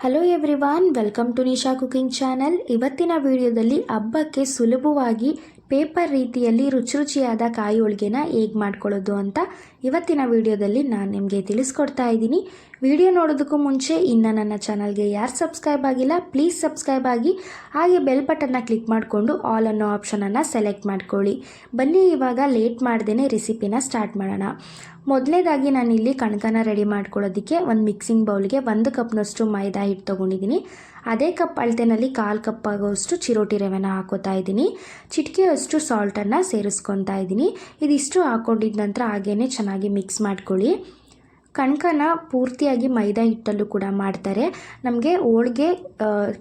Hello everyone welcome to Nisha cooking channel ಇವತ್ತಿನ ವಿಡಿಯೋದಲ್ಲಿ ಹಬ್ಬಕ್ಕೆ ಸುಲಭವಾಗಿ ಪೇಪರ್ ರೀತಿಯಲ್ಲಿ ರುಚಿ ರುಚಿಯಾದ ಕಾಯಿ ಹೋಳಿಗೆನ ಹೇಗೆ ಮಾಡ್ಕೊಳ್ಳೋದು ಅಂತ ಇವತ್ತಿನ ವಿಡಿಯೋದಲ್ಲಿ ನಾನು ನಿಮಗೆ ತಿಳಿಸ್ಕೊಡ್ತಾ ಇದ್ದೀನಿ. ವಿಡಿಯೋ ನೋಡೋದಕ್ಕೂ ಮುಂಚೆ ಇನ್ನು ನನ್ನ ಚಾನಲ್ಗೆ ಯಾರು ಸಬ್ಸ್ಕ್ರೈಬ್ ಆಗಿಲ್ಲ, ಪ್ಲೀಸ್ ಸಬ್ಸ್ಕ್ರೈಬ್ ಆಗಿ, ಹಾಗೆ ಬೆಲ್ ಬಟನ್ನ ಕ್ಲಿಕ್ ಮಾಡಿಕೊಂಡು ಆಲ್ ಅನ್ನೋ ಆಪ್ಷನನ್ನು ಸೆಲೆಕ್ಟ್ ಮಾಡ್ಕೊಳ್ಳಿ. ಬನ್ನಿ, ಇವಾಗ ಲೇಟ್ ಮಾಡ್ದೇ ರೆಸಿಪಿನ ಸ್ಟಾರ್ಟ್ ಮಾಡೋಣ. ಮೊದಲನೇದಾಗಿ ನಾನು ಇಲ್ಲಿ ಕಣಕನ ರೆಡಿ ಮಾಡ್ಕೊಳ್ಳೋದಕ್ಕೆ ಒಂದು ಮಿಕ್ಸಿಂಗ್ ಬೌಲ್ಗೆ ಒಂದು ಕಪ್ನಷ್ಟು ಮೈದಾ ಹಿಟ್ಟು ತೊಗೊಂಡಿದ್ದೀನಿ. ಅದೇ ಕಪ್ ಅಳತೆನಲ್ಲಿ ಕಾಲು ಕಪ್ ಆಗೋಷ್ಟು ಚಿರೋಟಿ ರವೆನ ಹಾಕೋತಾ ಇದ್ದೀನಿ. ಚಿಟಿಕೆಯಷ್ಟು ಸಾಲ್ಟನ್ನು ಸೇರಿಸ್ಕೊತಾ ಇದ್ದೀನಿ. ಇದಿಷ್ಟು ಹಾಕೊಂಡಿದ ನಂತರ ಹಾಗೇ ಚೆನ್ನಾಗಿ ಮಿಕ್ಸ್ ಮಾಡ್ಕೊಳ್ಳಿ. ಕಣ್ಕನ ಪೂರ್ತಿಯಾಗಿ ಮೈದಾ ಹಿಟ್ಟಲ್ಲೂ ಕೂಡ ಮಾಡ್ತಾರೆ. ನಮಗೆ ಹೋಳ್ಗೆ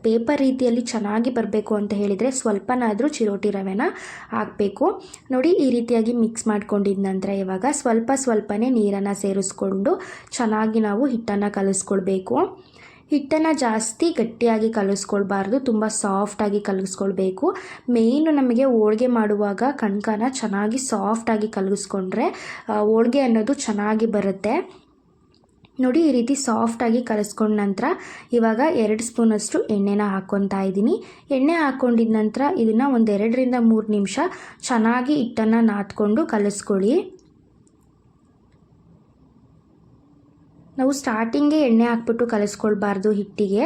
ಪೇಪರ್ ರೀತಿಯಲ್ಲಿ ಚೆನ್ನಾಗಿ ಬರಬೇಕು ಅಂತ ಹೇಳಿದರೆ ಸ್ವಲ್ಪನಾದರೂ ಚಿರೋಟಿ ರವೆನ ಹಾಕಬೇಕು. ನೋಡಿ, ಈ ರೀತಿಯಾಗಿ ಮಿಕ್ಸ್ ಮಾಡ್ಕೊಂಡಿದ ನಂತರ ಇವಾಗ ಸ್ವಲ್ಪ ಸ್ವಲ್ಪನೇ ನೀರನ್ನು ಸೇರಿಸ್ಕೊಂಡು ಚೆನ್ನಾಗಿ ನಾವು ಹಿಟ್ಟನ್ನು ಕಲಿಸ್ಕೊಳ್ಬೇಕು. ಹಿಟ್ಟನ್ನು ಜಾಸ್ತಿ ಗಟ್ಟಿಯಾಗಿ ಕಲಿಸ್ಕೊಳ್ಬಾರ್ದು, ತುಂಬ ಸಾಫ್ಟಾಗಿ ಕಲಿಸ್ಕೊಳ್ಬೇಕು. ಮೇಯ್ನು ನಮಗೆ ಹೋಳ್ಗೆ ಮಾಡುವಾಗ ಕಣ್ಕನ ಚೆನ್ನಾಗಿ ಸಾಫ್ಟಾಗಿ ಕಲಿಸ್ಕೊಂಡ್ರೆ ಹೋಳ್ಗೆ ಅನ್ನೋದು ಚೆನ್ನಾಗಿ ಬರುತ್ತೆ. ನೋಡಿ ಈ ರೀತಿ ಸಾಫ್ಟಾಗಿ ಕಲಸ್ಕೊಂಡ ನಂತರ ಇವಾಗ ಎರಡು ಸ್ಪೂನಷ್ಟು ಎಣ್ಣೆನ ಹಾಕ್ಕೊತಾ ಇದ್ದೀನಿ. ಎಣ್ಣೆ ಹಾಕ್ಕೊಂಡಿದ ನಂತರ ಇದನ್ನು ಒಂದೆರಡರಿಂದ ಮೂರು ನಿಮಿಷ ಚೆನ್ನಾಗಿ ಹಿಟ್ಟನ್ನು ನಾದ್ಕೊಂಡು ಕಲಿಸ್ಕೊಳ್ಳಿ. ನಾವು ಸ್ಟಾರ್ಟಿಂಗೆ ಎಣ್ಣೆ ಹಾಕ್ಬಿಟ್ಟು ಕಲಿಸ್ಕೊಳ್ಬಾರ್ದು ಹಿಟ್ಟಿಗೆ.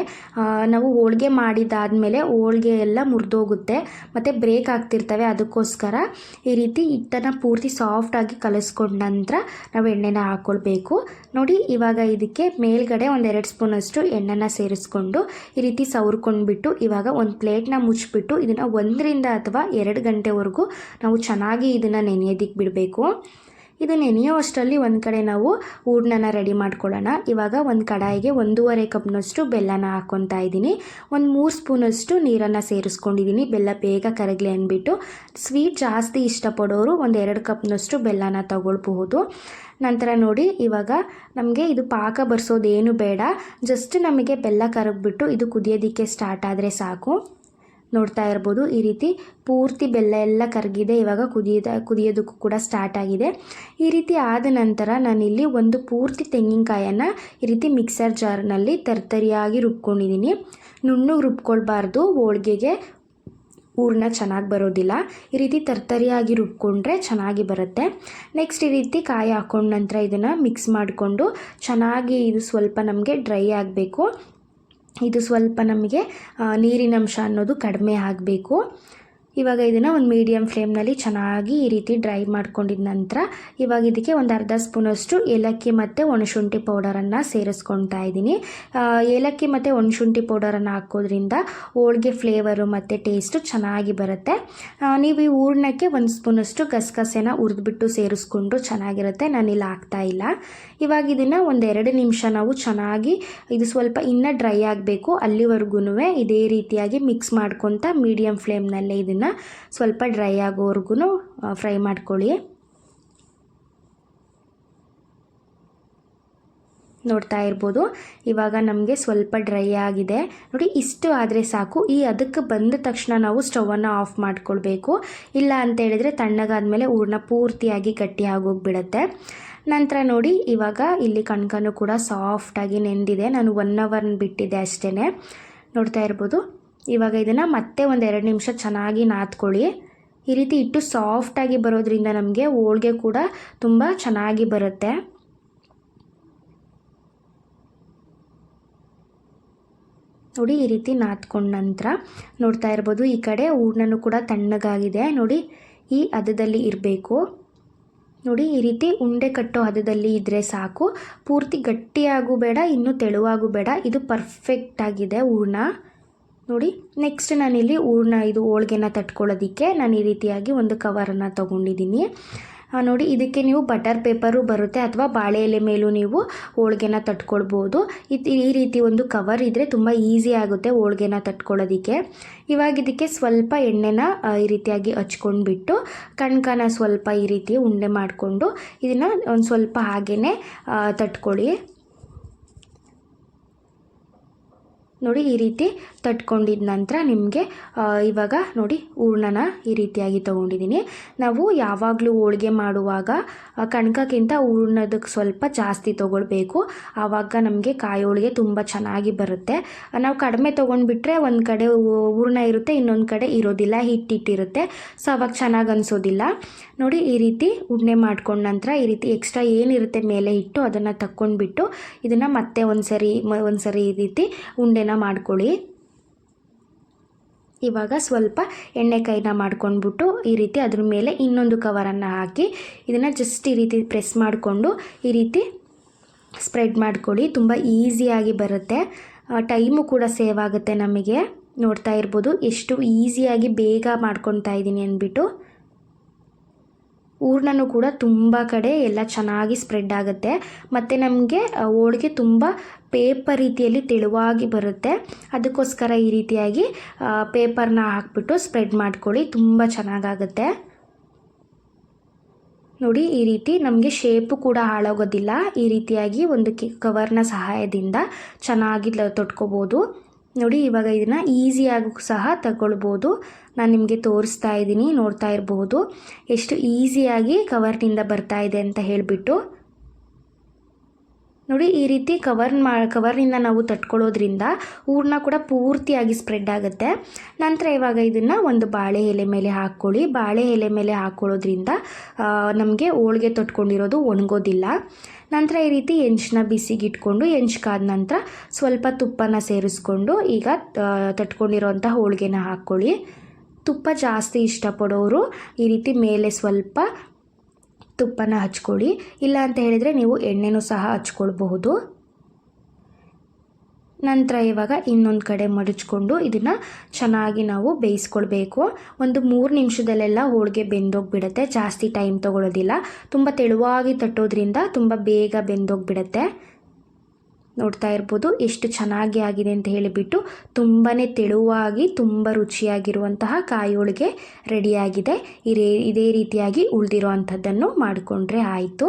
ನಾವು ಹೋಳಿಗೆ ಮಾಡಿದಾದಮೇಲೆ ಹೋಳಿಗೆ ಎಲ್ಲ ಮುರಿದೋಗುತ್ತೆ. ಮತ್ತು ಬ್ರೇಕ್ ಆಗ್ತಿರ್ತವೆ ಅದಕ್ಕೋಸ್ಕರ ಈ ರೀತಿ ಹಿಟ್ಟನ್ನು ಪೂರ್ತಿ ಸಾಫ್ಟಾಗಿ ಕಲಿಸ್ಕೊಂಡ ನಂತರ ನಾವು ಎಣ್ಣೆನ ಹಾಕ್ಕೊಳ್ಬೇಕು ನೋಡಿ, ಇವಾಗ ಇದಕ್ಕೆ ಮೇಲ್ಗಡೆ ಒಂದೆರಡು ಸ್ಪೂನಷ್ಟು ಎಣ್ಣೆನ ಸೇರಿಸ್ಕೊಂಡು ಈ ರೀತಿ ಸವರ್ಕೊಂಡ್ಬಿಟ್ಟು ಇವಾಗ ಒಂದು ಪ್ಲೇಟ್ನ ಮುಚ್ಚಿಬಿಟ್ಟು ಇದನ್ನು ಒಂದರಿಂದ ಅಥವಾ ಎರಡು ಗಂಟೆವರೆಗೂ ನಾವು ಚೆನ್ನಾಗಿ ಇದನ್ನು ನೆನೆಯೋದಿಕ್ಕೆ ಬಿಡಬೇಕು. ಇದು ನೆನೆಯೋ ಅಷ್ಟರಲ್ಲಿ ಒಂದು ಕಡೆ ನಾವು ಹೂರ್ಣನ ರೆಡಿ ಮಾಡ್ಕೊಳ್ಳೋಣ. ಇವಾಗ ಒಂದು ಕಡಾಯಿಗೆ ಒಂದೂವರೆ ಕಪ್ನಷ್ಟು ಬೆಲ್ಲನ ಹಾಕ್ಕೊತಾ ಇದ್ದೀನಿ. ಒಂದು ಮೂರು ಸ್ಪೂನಷ್ಟು ನೀರನ್ನು ಸೇರಿಸ್ಕೊಂಡಿದ್ದೀನಿ. ಬೆಲ್ಲ ಬೇಗ ಕರಗಲಿ ಅಂದ್ಬಿಟ್ಟು ಸ್ವೀಟ್ ಜಾಸ್ತಿ ಇಷ್ಟಪಡೋರು ಒಂದು ಎರಡು ಕಪ್ನಷ್ಟು ಬೆಲ್ಲನ ತಗೊಳ್ಬಹುದು. ನಂತರ ನೋಡಿ, ಇವಾಗ ನಮಗೆ ಇದು ಪಾಕ ಬರ್ಸೋದೇನು ಬೇಡ. ಜಸ್ಟ್ ನಮಗೆ ಬೆಲ್ಲ ಕರಗ್ಬಿಟ್ಟು ಇದು ಕುದಿಯೋದಕ್ಕೆ ಸ್ಟಾರ್ಟ್ ಆದರೆ ಸಾಕು. ನೋಡ್ತಾ ಇರ್ಬೋದು. ಈ ರೀತಿ ಪೂರ್ತಿ ಬೆಲ್ಲ ಎಲ್ಲ ಕರಗಿದೆ. ಇವಾಗ ಕುದಿಯದ, ಕುದಿಯೋದಕ್ಕೂ ಕೂಡ ಸ್ಟಾರ್ಟ್ ಆಗಿದೆ. ಈ ರೀತಿ ಆದ ನಂತರ ನಾನಿಲ್ಲಿ ಒಂದು ಪೂರ್ತಿ ತೆಂಗಿನಕಾಯನ್ನು ಈ ರೀತಿ ಮಿಕ್ಸರ್ ಜಾರ್ನಲ್ಲಿ ತರ್ತರಿಯಾಗಿ ರುಬ್ಕೊಂಡಿದ್ದೀನಿ. ನುಣ್ಣಗೆ ರುಬ್ಕೊಳ್ಬಾರ್ದು. ಹೋಳಿಗೆಗೆ ಹೂರ್ಣ ಚೆನ್ನಾಗಿ ಬರೋದಿಲ್ಲ. ಈ ರೀತಿ ತರ್ತರಿಯಾಗಿ ರುಬ್ಕೊಂಡ್ರೆ ಚೆನ್ನಾಗಿ ಬರುತ್ತೆ. ನೆಕ್ಸ್ಟ್ ಈ ರೀತಿ ಕಾಯಿ ಹಾಕೊಂಡ ನಂತರ ಇದನ್ನು ಮಿಕ್ಸ್ ಮಾಡಿಕೊಂಡು ಚೆನ್ನಾಗಿ ಇದು ಸ್ವಲ್ಪ ನಮಗೆ ಡ್ರೈ ಆಗಬೇಕು. ಇದು ಸ್ವಲ್ಪ ನಮಗೆ ನೀರಿನಂಶ ಅನ್ನೋದು ಕಡಿಮೆ ಆಗಬೇಕು. ಇವಾಗ ಇದನ್ನು ಒಂದು ಮೀಡಿಯಮ್ ಫ್ಲೇಮ್ನಲ್ಲಿ ಚೆನ್ನಾಗಿ ಈ ರೀತಿ ಡ್ರೈ ಮಾಡ್ಕೊಂಡಿದ ನಂತರ ಇವಾಗ ಇದಕ್ಕೆ ಒಂದು ಅರ್ಧ ಸ್ಪೂನಷ್ಟು ಏಲಕ್ಕಿ ಮತ್ತು ಒಣಶುಂಠಿ ಪೌಡರನ್ನು ಸೇರಿಸ್ಕೊತಾ ಇದ್ದೀನಿ ಏಲಕ್ಕಿ ಮತ್ತು ಒಣಶುಂಠಿ ಪೌಡರನ್ನು ಹಾಕೋದ್ರಿಂದ ಹೋಳ್ಗೆ ಫ್ಲೇವರು ಮತ್ತು ಟೇಸ್ಟು ಚೆನ್ನಾಗಿ ಬರುತ್ತೆ. ನೀವು ಈ ಹೂರ್ಣಕ್ಕೆ ಒಂದು ಸ್ಪೂನಷ್ಟು ಗಸಗಸೆನ ಹುರಿದ್ಬಿಟ್ಟು ಸೇರಿಸ್ಕೊಂಡು ಚೆನ್ನಾಗಿರುತ್ತೆ. ನಾನಿಲ್ಲಿ ಹಾಕ್ತಾ ಇಲ್ಲ. ಇವಾಗ ಇದನ್ನು ಒಂದು ಎರಡು ನಿಮಿಷ ನಾವು ಚೆನ್ನಾಗಿ ಇದು ಸ್ವಲ್ಪ ಇನ್ನೂ ಡ್ರೈ ಆಗಬೇಕು. ಅಲ್ಲಿವರೆಗೂ ಇದೇ ರೀತಿಯಾಗಿ ಮಿಕ್ಸ್ ಮಾಡ್ಕೊತ ಮೀಡಿಯಂ ಫ್ಲೇಮ್ನಲ್ಲೇ ಇದನ್ನು ಸ್ವಲ್ಪ ಡ್ರೈ ಆಗೋವರೆಗೂ ಫ್ರೈ ಮಾಡ್ಕೊಳ್ಳಿ. ನೋಡ್ತಾ ಇರ್ಬೋದು. ಇವಾಗ ನಮಗೆ ಸ್ವಲ್ಪ ಡ್ರೈ ಆಗಿದೆ. ನೋಡಿ, ಇಷ್ಟು ಆದರೆ ಸಾಕು. ಈ ಅದಕ್ಕೆ ಬಂದ ತಕ್ಷಣ ನಾವು ಸ್ಟವನ್ನು ಆಫ್ ಮಾಡ್ಕೊಳ್ಬೇಕು. ಇಲ್ಲ ಅಂತ ಹೇಳಿದರೆ ತಣ್ಣಗಾದ್ಮೇಲೆ ಹೂರ್ಣ ಪೂರ್ತಿಯಾಗಿ ಗಟ್ಟಿ ಆಗೋಗ್ಬಿಡತ್ತೆ. ನಂತರ ನೋಡಿ, ಇವಾಗ ಇಲ್ಲಿ ಕಣ್ಕನು ಕೂಡ ಸಾಫ್ಟಾಗಿ ನೆಂದಿದೆ. ನಾನು ಒನ್ ಅವರ್ನ ಬಿಟ್ಟಿದ್ದೆ ಅಷ್ಟೇ ನೋಡ್ತಾ ಇರ್ಬೋದು. ಇವಾಗ ಇದನ್ನು ಮತ್ತೆ ಒಂದು ಎರಡು ನಿಮಿಷ ಚೆನ್ನಾಗಿ ನಾದ್ಕೊಳ್ಳಿ. ಈ ರೀತಿ ಇಟ್ಟು ಸಾಫ್ಟಾಗಿ ಬರೋದ್ರಿಂದ ನಮಗೆ ಹೋಳ್ಗೆ ಕೂಡ ತುಂಬ ಚೆನ್ನಾಗಿ ಬರುತ್ತೆ. ನೋಡಿ ಈ ರೀತಿ ನಾದ್ಕೊಂಡ ನಂತರ ನೋಡ್ತಾ ಇರ್ಬೋದು ಈ ಕಡೆ ಹೂರ್ಣನೂ ಕೂಡ ತಣ್ಣಗಾಗಿದೆ. ನೋಡಿ ಈ ಹದದಲ್ಲಿ ಇರಬೇಕು. ನೋಡಿ ಈ ರೀತಿ ಉಂಡೆ ಕಟ್ಟೋ ಹದದಲ್ಲಿ ಇದ್ದರೆ ಸಾಕು. ಪೂರ್ತಿ ಗಟ್ಟಿಯಾಗೂ ಬೇಡ, ಇನ್ನೂ ತೆಳುವಾಗೂ ಬೇಡ. ಇದು ಪರ್ಫೆಕ್ಟಾಗಿದೆ ಹೂರ್ಣ. ನೋಡಿ ನೆಕ್ಸ್ಟ್ ನಾನಿಲ್ಲಿ ಹೂರ್ಣ ಇದು ಹೋಳ್ಗೆನ ತಟ್ಕೊಳ್ಳೋದಕ್ಕೆ ನಾನು ಈ ರೀತಿಯಾಗಿ ಒಂದು ಕವರನ್ನು ತೊಗೊಂಡಿದ್ದೀನಿ. ನೋಡಿ, ಇದಕ್ಕೆ ನೀವು ಬಟರ್ ಪೇಪರು ಬರುತ್ತೆ ಅಥವಾ ಬಾಳೆ ಎಲೆ ಮೇಲೂ ನೀವು ಹೋಳ್ಗೆನ ತಟ್ಕೊಳ್ಬೋದು. ಈ ರೀತಿ ಒಂದು ಕವರ್ ಇದ್ದರೆ ತುಂಬ ಈಸಿ ಆಗುತ್ತೆ ಹೋಳ್ಗೆನ ತಟ್ಕೊಳ್ಳೋದಕ್ಕೆ. ಇವಾಗ ಇದಕ್ಕೆ ಸ್ವಲ್ಪ ಎಣ್ಣೆನ ಈ ರೀತಿಯಾಗಿ ಹಚ್ಕೊಂಡ್ಬಿಟ್ಟು ಕಣ್ಕನ ಸ್ವಲ್ಪ ಈ ರೀತಿ ಉಂಡೆ ಮಾಡಿಕೊಂಡು ಇದನ್ನು ಒಂದು ಸ್ವಲ್ಪ ಹಾಗೇ ತಟ್ಕೊಳ್ಳಿ. ನೋಡಿ, ಈ ರೀತಿ ತಟ್ಕೊಂಡಿದ ನಂತರ ನಿಮಗೆ ಇವಾಗ ನೋಡಿ ಹೂರ್ಣನ ಈ ರೀತಿಯಾಗಿ ತೊಗೊಂಡಿದ್ದೀನಿ ನಾವು ಯಾವಾಗಲೂ ಹೋಳಿಗೆ ಮಾಡುವಾಗ ಕಣಕಕ್ಕಿಂತ ಹೂರ್ಣದಕ್ಕೆ ಸ್ವಲ್ಪ ಜಾಸ್ತಿ ತೊಗೊಳ್ಬೇಕು. ಆವಾಗ ನಮಗೆ ಕಾಯಿ ಹೋಳಿಗೆ ತುಂಬ ಚೆನ್ನಾಗಿ ಬರುತ್ತೆ. ನಾವು ಕಡಿಮೆ ತೊಗೊಂಡ್ಬಿಟ್ರೆ ಒಂದು ಕಡೆ ಹೂರ್ಣ ಇರುತ್ತೆ, ಇನ್ನೊಂದು ಕಡೆ ಇರೋದಿಲ್ಲ, ಹಿಟ್ಟಿಟ್ಟಿರುತ್ತೆ. ಸೊ ಅವಾಗ ಚೆನ್ನಾಗಿ ಅನಿಸೋದಿಲ್ಲ. ನೋಡಿ ಈ ರೀತಿ ಉಣ್ಣೆ ಮಾಡ್ಕೊಂಡ ನಂತರ ಈ ರೀತಿ ಎಕ್ಸ್ಟ್ರಾ ಏನಿರುತ್ತೆ ಮೇಲೆ ಇಟ್ಟು ಅದನ್ನು ತಕ್ಕೊಂಡ್ಬಿಟ್ಟು ಇದನ್ನು ಮತ್ತೆ ಒಂದು ಸರಿ ಒಂದು ಸರಿ ಈ ರೀತಿ ಉಂಡೆನ ಮಾಡ್ಕೊಳ್ಳಿ. ಇವಾಗ ಸ್ವಲ್ಪ ಎಣ್ಣೆಕಾಯಿನ ಮಾಡ್ಕೊಂಡ್ಬಿಟ್ಟು ಈ ರೀತಿ ಅದ್ರ ಮೇಲೆ ಇನ್ನೊಂದು ಕವರನ್ನು ಹಾಕಿ ಇದನ್ನು ಜಸ್ಟ್ ಈ ರೀತಿ ಪ್ರೆಸ್ ಮಾಡಿಕೊಂಡು ಈ ರೀತಿ ಸ್ಪ್ರೆಡ್ ಮಾಡ್ಕೊಳ್ಳಿ. ತುಂಬ ಈಸಿಯಾಗಿ ಬರುತ್ತೆ. ಟೈಮು ಕೂಡ ಸೇವ್ ಆಗುತ್ತೆ ನಮಗೆ. ನೋಡ್ತಾ ಇರ್ಬೋದು. ಎಷ್ಟು ಈಸಿಯಾಗಿ ಬೇಗ ಮಾಡ್ಕೊತಾ ಇದ್ದೀನಿ ಅಂದ್ಬಿಟ್ಟು. ಹೂರ್ಣನೂ ಕೂಡ ತುಂಬ ಕಡೆ ಎಲ್ಲ ಚೆನ್ನಾಗಿ ಸ್ಪ್ರೆಡ್ ಆಗುತ್ತೆ. ಮತ್ತು ನಮಗೆ ಹೋಳಿಗೆ ತುಂಬ ಪೇಪರ್ ರೀತಿಯಲ್ಲಿ ತೆಳುವಾಗಿ ಬರುತ್ತೆ. ಅದಕ್ಕೋಸ್ಕರ ಈ ರೀತಿಯಾಗಿ ಪೇಪರ್ನ ಹಾಕ್ಬಿಟ್ಟು ಸ್ಪ್ರೆಡ್ ಮಾಡ್ಕೊಳ್ಳಿ. ತುಂಬ ಚೆನ್ನಾಗಾಗುತ್ತೆ. ನೋಡಿ, ಈ ರೀತಿ ನಮಗೆ ಶೇಪು ಕೂಡ ಹಾಳಾಗೋದಿಲ್ಲ. ಈ ರೀತಿಯಾಗಿ ಒಂದು ಕವರ್ನ ಸಹಾಯದಿಂದ ಚೆನ್ನಾಗಿ ತೊಟ್ಕೋಬೋದು. ನೋಡಿ, ಇವಾಗ ಇದನ್ನು ಈಸಿಯಾಗೂ ಸಹ ತಗೊಳ್ಬೋದು. ನಾನು ನಿಮಗೆ ತೋರಿಸ್ತಾ ಇದ್ದೀನಿ, ನೋಡ್ತಾ ಇರಬಹುದು ಎಷ್ಟು ಈಸಿಯಾಗಿ ಕವರ್ನಿಂದ ಬರ್ತಾ ಇದೆ ಅಂತ ಹೇಳಿಬಿಟ್ಟು. ನೋಡಿ, ಈ ರೀತಿ ಕವರ್ ಮಾ ಕವರ್ನಿಂದ ನಾವು ತಟ್ಕೊಳ್ಳೋದ್ರಿಂದ ಊರನ್ನ ಕೂಡ ಪೂರ್ತಿಯಾಗಿ ಸ್ಪ್ರೆಡ್ ಆಗುತ್ತೆ. ನಂತರ ಇವಾಗ ಇದನ್ನು ಒಂದು ಬಾಳೆ ಎಲೆ ಮೇಲೆ ಹಾಕ್ಕೊಳ್ಳಿ. ಬಾಳೆ ಎಲೆ ಮೇಲೆ ಹಾಕ್ಕೊಳ್ಳೋದ್ರಿಂದ ನಮಗೆ ಹೋಳಿಗೆ ತೊಟ್ಕೊಂಡಿರೋದು ಒಣಗೋದಿಲ್ಲ. ನಂತರ ಈ ರೀತಿ ಹೆಂಚನ್ನ ಬಿಸಿಗಿಟ್ಕೊಂಡು ಎಂಚ್ಕಾದ ನಂತರ ಸ್ವಲ್ಪ ತುಪ್ಪನ ಸೇರಿಸ್ಕೊಂಡು ಈಗ ತಟ್ಕೊಂಡಿರೋಂಥ ಹೋಳಿಗೆನ ಹಾಕ್ಕೊಳ್ಳಿ ತುಪ್ಪ ಜಾಸ್ತಿ ಇಷ್ಟಪಡೋರು ಈ ರೀತಿ ಮೇಲೆ ಸ್ವಲ್ಪ ತುಪ್ಪನ ಹಚ್ಕೊಳ್ಳಿ. ಇಲ್ಲ ಅಂತ ಹೇಳಿದರೆ ನೀವು ಎಣ್ಣೆನೂ ಸಹ ಹಚ್ಕೊಳ್ಬಹುದು. ನಂತರ ಇವಾಗ ಇನ್ನೊಂದು ಕಡೆ ಮಡಚ್ಕೊಂಡು ಇದನ್ನು ಚೆನ್ನಾಗಿ ನಾವು ಬೇಯಿಸ್ಕೊಳ್ಬೇಕು. ಒಂದು ಮೂರು ನಿಮಿಷದಲ್ಲೆಲ್ಲ ಹೋಳಿಗೆ ಬೆಂದೋಗ್ಬಿಡುತ್ತೆ. ಜಾಸ್ತಿ ಟೈಮ್ ತೊಗೊಳ್ಳೋದಿಲ್ಲ ತುಂಬ ತೆಳುವಾಗಿ ತಟ್ಟೋದ್ರಿಂದ ತುಂಬ ಬೇಗ ಬೆಂದೋಗ್ಬಿಡುತ್ತೆ. ನೋಡ್ತಾ ಇರ್ಬೋದು, ಎಷ್ಟು ಚೆನ್ನಾಗಿ ಆಗಿದೆ ಅಂತ ಹೇಳಿಬಿಟ್ಟು ತುಂಬಾ ತೆಳುವಾಗಿ ತುಂಬ ರುಚಿಯಾಗಿರುವಂತಹ ಕಾಯಿ ಹೋಳಿಗೆ ರೆಡಿಯಾಗಿದೆ. ಇದೇ ಇದೇ ರೀತಿಯಾಗಿ ಉಳಿದಿರೋ ಅಂಥದ್ದನ್ನು ಮಾಡಿಕೊಂಡ್ರೆ ಆಯಿತು.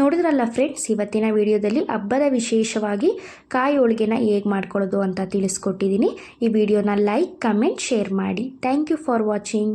ನೋಡಿದ್ರಲ್ಲ ಫ್ರೆಂಡ್ಸ್ ಇವತ್ತಿನ ವಿಡಿಯೋದಲ್ಲಿ ಹಬ್ಬದ ವಿಶೇಷವಾಗಿ ಕಾಯಿ ಹೋಳಿಗೆನ ಹೇಗೆ ಮಾಡ್ಕೊಳ್ಳೋದು ಅಂತ ತಿಳಿಸ್ಕೊಟ್ಟಿದ್ದೀನಿ. ಈ ವಿಡಿಯೋನ ಲೈಕ್ ಕಮೆಂಟ್ ಶೇರ್ ಮಾಡಿ. Thank you for watching